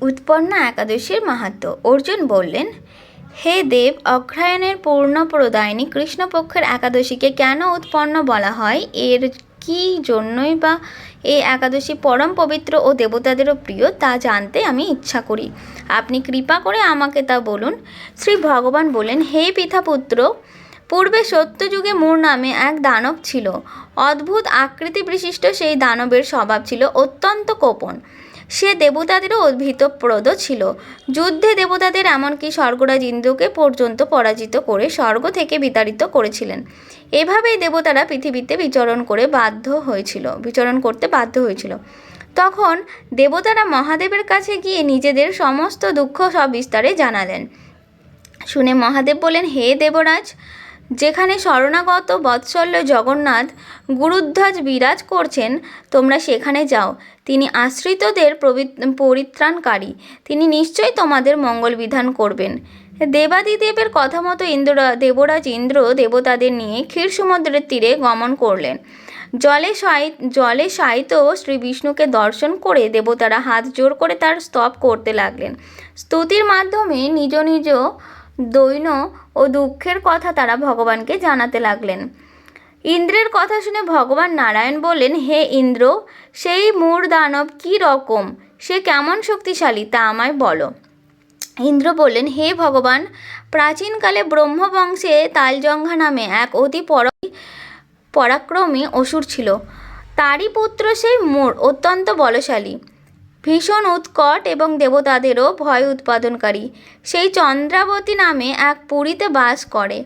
উৎপন্না একাদশীর মাহাত্ম্য অর্জুন বললেন, হে দেব, অগ্রহায়ণের পূর্ণ প্রদায়নী কৃষ্ণপক্ষের একাদশীকে কেন উৎপন্ন বলা হয়? এর কি জন্যই বা এই একাদশী পরম পবিত্র ও দেবতাদেরও প্রিয় তা জানতে আমি ইচ্ছা করি। আপনি কৃপা করে আমাকে তা বলুন। শ্রী ভগবান বলেন হে পিতাপুত্র, পূর্বে সত্যযুগে মূর নামে এক দানব ছিল। অদ্ভুত আকৃতি বিশিষ্ট সেই দানবের স্বভাব ছিল অত্যন্ত কোপন। সে দেবতাদেরও ভীতপ্রদ ছিল। যুদ্ধে দেবতাদের এমনকি স্বর্গরাজ ইন্দ্রকে পর্যন্ত পরাজিত করে স্বর্গ থেকে বিতাড়িত করেছিলেন। এভাবেই দেবতারা পৃথিবীতে বিচরণ করে বাধ্য হয়েছিল, বিচরণ করতে বাধ্য হয়েছিল। তখন দেবতারা মহাদেবের কাছে গিয়ে নিজেদের সমস্ত দুঃখ সব বিস্তারে জানালেন। শুনে মহাদেব বলেন হে দেবরাজ যেখানে শরণাগত বৎসল্য জগন্নাথ গুরুধ্বজ বিরাজ করছেন, তোমরা সেখানে যাও। তিনি আশ্রিতদের পরিত্রাণকারী। তিনি নিশ্চয়ই তোমাদের মঙ্গল বিধান করবেন। দেবাদিদেবের কথা মতো ইন্দ্র, দেবরাজ ইন্দ্র দেবতাদের নিয়ে ক্ষীর সমুদ্রের তীরে গমন করলেন। জলে শায়ি জলে শায়িত শ্রী বিষ্ণুকে দর্শন করে দেবতারা হাত জোর করে তার স্তব করতে লাগলেন। স্তুতির মাধ্যমে নিজ নিজ দৈন ও দুঃখের কথা তারা ভগবানকে জানাতে লাগলেন। ইন্দ্রের কথা শুনে ভগবান নারায়ণ বললেন, হে ইন্দ্র, সেই মূর দানব কী রকম? সে কেমন শক্তিশালী, তা আমায় বলো। ইন্দ্র বললেন, হে ভগবান, প্রাচীনকালে ব্রহ্মবংশে তালজঙ্ঘা নামে এক অতি পর, পরাক্রমী অসুর ছিল। তারই পুত্র সেই মোর, অত্যন্ত বলশালী। ভীষণ উৎকট এবং দেবতাদেরও ভয় উৎপাদনকারী। সেই চন্দ্রাবতী নামে এক পুরীতে বাস করে।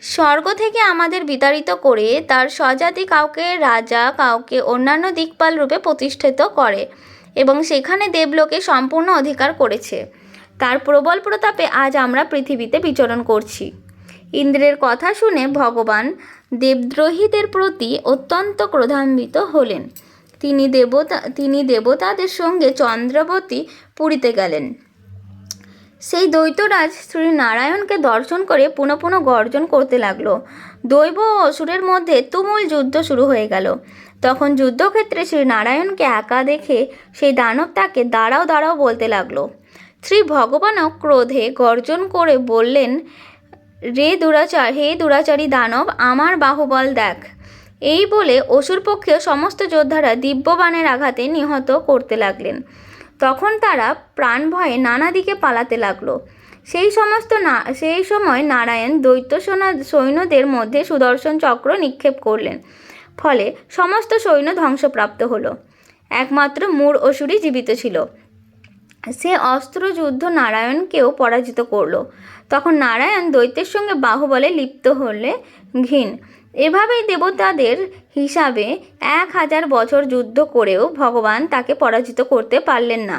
স্বর্গ থেকে আমাদের বিতাড়িত করে তার স্বজাতি কাউকে রাজা, কাউকে অন্যান্য দিকপাল রূপে প্রতিষ্ঠিত করে এবং সেখানে দেবলোকে সম্পূর্ণ অধিকার করেছে। তার প্রবল প্রতাপে আজ আমরা পৃথিবীতে বিচরণ করছি। ইন্দ্রের কথা শুনে ভগবান দেবদ্রোহীদের প্রতি অত্যন্ত ক্রোধান্বিত হলেন। তিনি দেবতা, তিনি দেবতাদের সঙ্গে চন্দ্রবতী পুরীতে গেলেন। সেই দৈত্যরাজ শ্রী নারায়ণকে দর্শন করে পুনঃ পুনঃ গর্জন করতে লাগল। দৈব ও অসুরের মধ্যে তুমুল যুদ্ধ শুরু হয়ে গেল। তখন যুদ্ধক্ষেত্রে শ্রী নারায়ণকে একা দেখে সেই দানব তাকে দাঁড়াও দাঁড়াও বলতে লাগল। শ্রী ভগবানও ক্রোধে গর্জন করে বললেন, রে দুরাচার, হে দুরাচারী দানব, আমার বাহুবল দেখ। এই বলে অসুর পক্ষে সমস্ত যোদ্ধারা দিব্যবাণের আঘাতে নিহত করতে লাগলেন। তখন তারা প্রাণ ভয়ে নানা দিকে পালাতে লাগল। সেই সমস্ত না, সেই সময় নারায়ণ দৈত্য সোনা, সৈন্যদের মধ্যে সুদর্শন চক্র নিক্ষেপ করলেন। ফলে সমস্ত সৈন্য ধ্বংসপ্রাপ্ত হলো। একমাত্র মূর অসুরই জীবিত ছিল। সে অস্ত্রযুদ্ধ নারায়ণকেও পরাজিত করল। তখন নারায়ণ দৈত্যের সঙ্গে বাহুবলে লিপ্ত হলে ঘিন। এভাবেই দেবতাদের হিসাবে এক হাজার বছর যুদ্ধ করেও ভগবান তাকে পরাজিত করতে পারলেন না।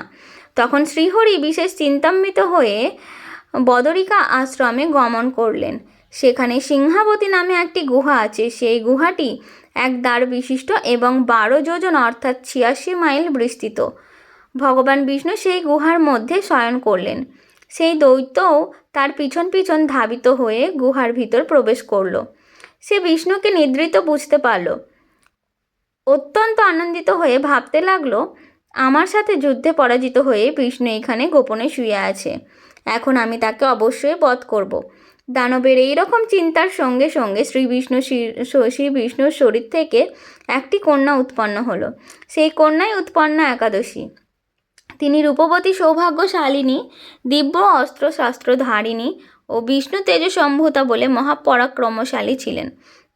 তখন শ্রীহরি বিশেষ চিন্তান্বিত হয়ে বদরিকা আশ্রমে গমন করলেন। সেখানে সিংহাবতী নামে একটি গুহা আছে। সেই গুহাটি এক দ্বার বিশিষ্ট এবং বারো যোজন অর্থাৎ ছিয়াশি মাইল বিস্তৃত। ভগবান বিষ্ণু সেই গুহার মধ্যে শয়ন করলেন। সেই দৈত্যও তার পিছন পিছন ধাবিত হয়ে গুহার ভিতর প্রবেশ করল। সে বিষ্ণুকে নিদ্রিত বুঝতে পারল। অত্যন্ত আনন্দিত হয়ে ভাবতে লাগল, আমার সাথে যুদ্ধে পরাজিত হয়ে বিষ্ণু এখানে গোপনে শুয়ে আছে। এখন আমি তাকে অবশ্যই বধ করব। দানবের এই রকম চিন্তার সঙ্গে সঙ্গে শ্রী বিষ্ণু শ্রী বিষ্ণুর শরীর থেকে একটি কন্যা উৎপন্ন হলো। সেই কন্যাই উৎপন্ন একাদশী। তিনি রূপবতী সৌভাগ্যশালিনী, দিব্য অস্ত্রশাস্ত্র ধারিণী ও বিষ্ণু তেজসম্ভূতা বলে মহাপরাক্রমশালী ছিলেন।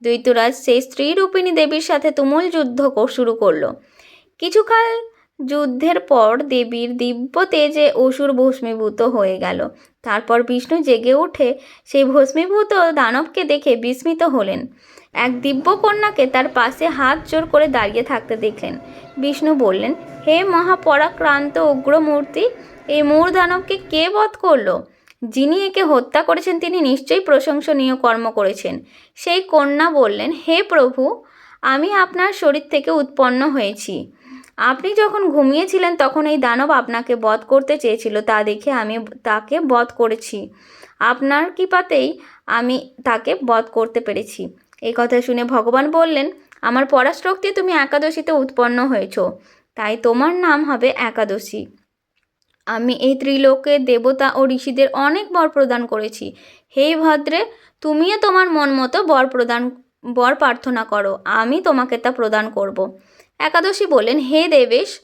দৈত্যরাজ সেই স্ত্রী রূপিণী দেবীর সাথে তুমুল যুদ্ধ শুরু করল। কিছুকাল যুদ্ধের পর দেবীর দিব্য তেজে অসুর ভস্মীভূত হয়ে গেল। তারপর বিষ্ণু জেগে উঠে সেই ভস্মীভূত দানবকে দেখে বিস্মিত হলেন। এক দিব্য কন্যাকে তার পাশে হাত জোর করে দাঁড়িয়ে থাকতে দেখলেন। বিষ্ণু বললেন, হে মহাপরাক্রান্ত উগ্রমূর্তি, এই মূর দানবকে কে বধ করল? যিনি একে হত্যা করেছেন, তিনি নিশ্চয়ই প্রশংসনীয় কর্ম করেছেন। সেই কন্যা বললেন, হে প্রভু, আমি আপনার শরীর থেকে উৎপন্ন হয়েছি। আপনি যখন ঘুমিয়েছিলেন, তখন এই দানব আপনাকে বধ করতে চেয়েছিল, তা দেখে আমি তাকে বধ করেছি। আপনার কৃপাতেই আমি তাকে বধ করতে পেরেছি। এই কথা শুনে ভগবান বললেন, আমার পরাশক্তি, তুমি একাদশীতে উৎপন্ন হয়েছ। তাই তোমার নাম হবে একাদশী। আমি এই ত্রিলোকে দেবতা ও ঋষিদের অনেক বর প্রদান করেছি। হে ভদ্রে, তুমিও তোমার মন মতো বর প্রদান, বর প্রার্থনা করো, আমি তোমাকে তা প্রদান করব। একাদশী বললেন, হে দেবেশ,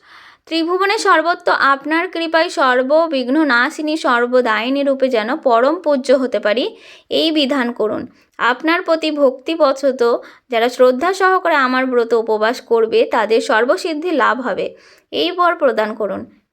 ত্রিভুবনে সর্বত্র আপনার কৃপায় সর্ববিঘ্ন নাশিনী সর্বদায়িনী রূপে যেন পরম পূজ্য হতে পারি, এই বিধান করুন। আপনার প্রতি ভক্তিবশত যারা শ্রদ্ধা সহকারে আমার ব্রত উপবাস করবে, তাদের সর্বসিদ্ধি লাভ হবে। এই বর প্রদান করুন।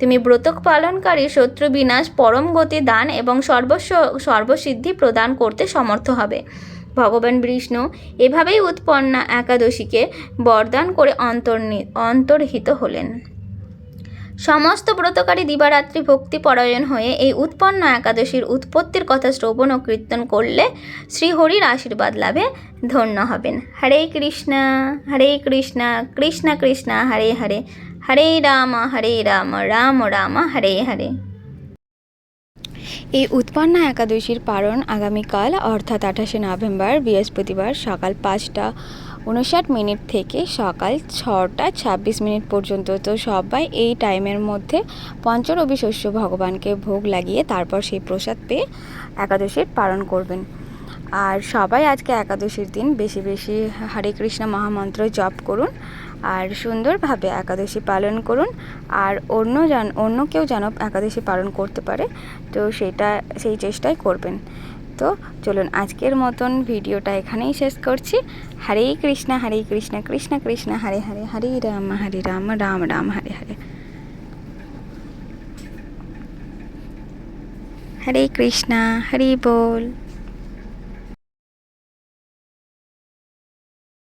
তুমি ব্রতক পালনকারী শত্রু বিনাশ, পরম গতি দান এবং সর্বস্ব, সর্বসিদ্ধি প্রদান করতে সমর্থ হবে। ভগবান বিষ্ণু এভাবেই উৎপন্না একাদশীকে বরদান করে অন্তর্নি, অন্তর্হিত হলেন। সমস্ত ব্রতকারী দিবারাত্রি ভক্তিপরায়ণ হয়ে এই উৎপন্ন একাদশীর উৎপত্তির কথা শ্রবণ ও কীর্তন করলে শ্রীহরির আশীর্বাদ লাভে ধন্য হবেন। হরে কৃষ্ণ হরে কৃষ্ণ কৃষ্ণ কৃষ্ণ, হরে হরে। হরে রাম হরে রাম রাম রাম, হরে হরে। এই উৎপন্না একাদশীর পালন আগামীকাল, অর্থাৎ আঠাশে নভেম্বর, বৃহস্পতিবার সকাল পাঁচটা উনষাট মিনিট থেকে সকাল ছটা ছাব্বিশ মিনিট পর্যন্ত। তো সবাই এই টাইমের মধ্যে পঞ্চরবি শস্য ভগবানকে ভোগ লাগিয়ে তারপর সেই প্রসাদ পেয়ে একাদশীর পালন করবেন। আর সবাই আজকে একাদশীর দিন বেশি বেশি হরে কৃষ্ণ মহামন্ত্র জপ করুন। আর সুন্দরভাবে একাদশী পালন করুন। আর অন্য যেন অন্য কেউ যেন একাদশী পালন করতে পারে, তো সেটা, সেই চেষ্টাই করবেন। তো চলুন আজকের মতন ভিডিওটা এখানেই শেষ করছি। হরে কৃষ্ণ হরে কৃষ্ণ কৃষ্ণ কৃষ্ণ, হরে হরে হরে রাম হরে রাম রাম রাম, হরে হরে। হরে কৃষ্ণ, হরি বল।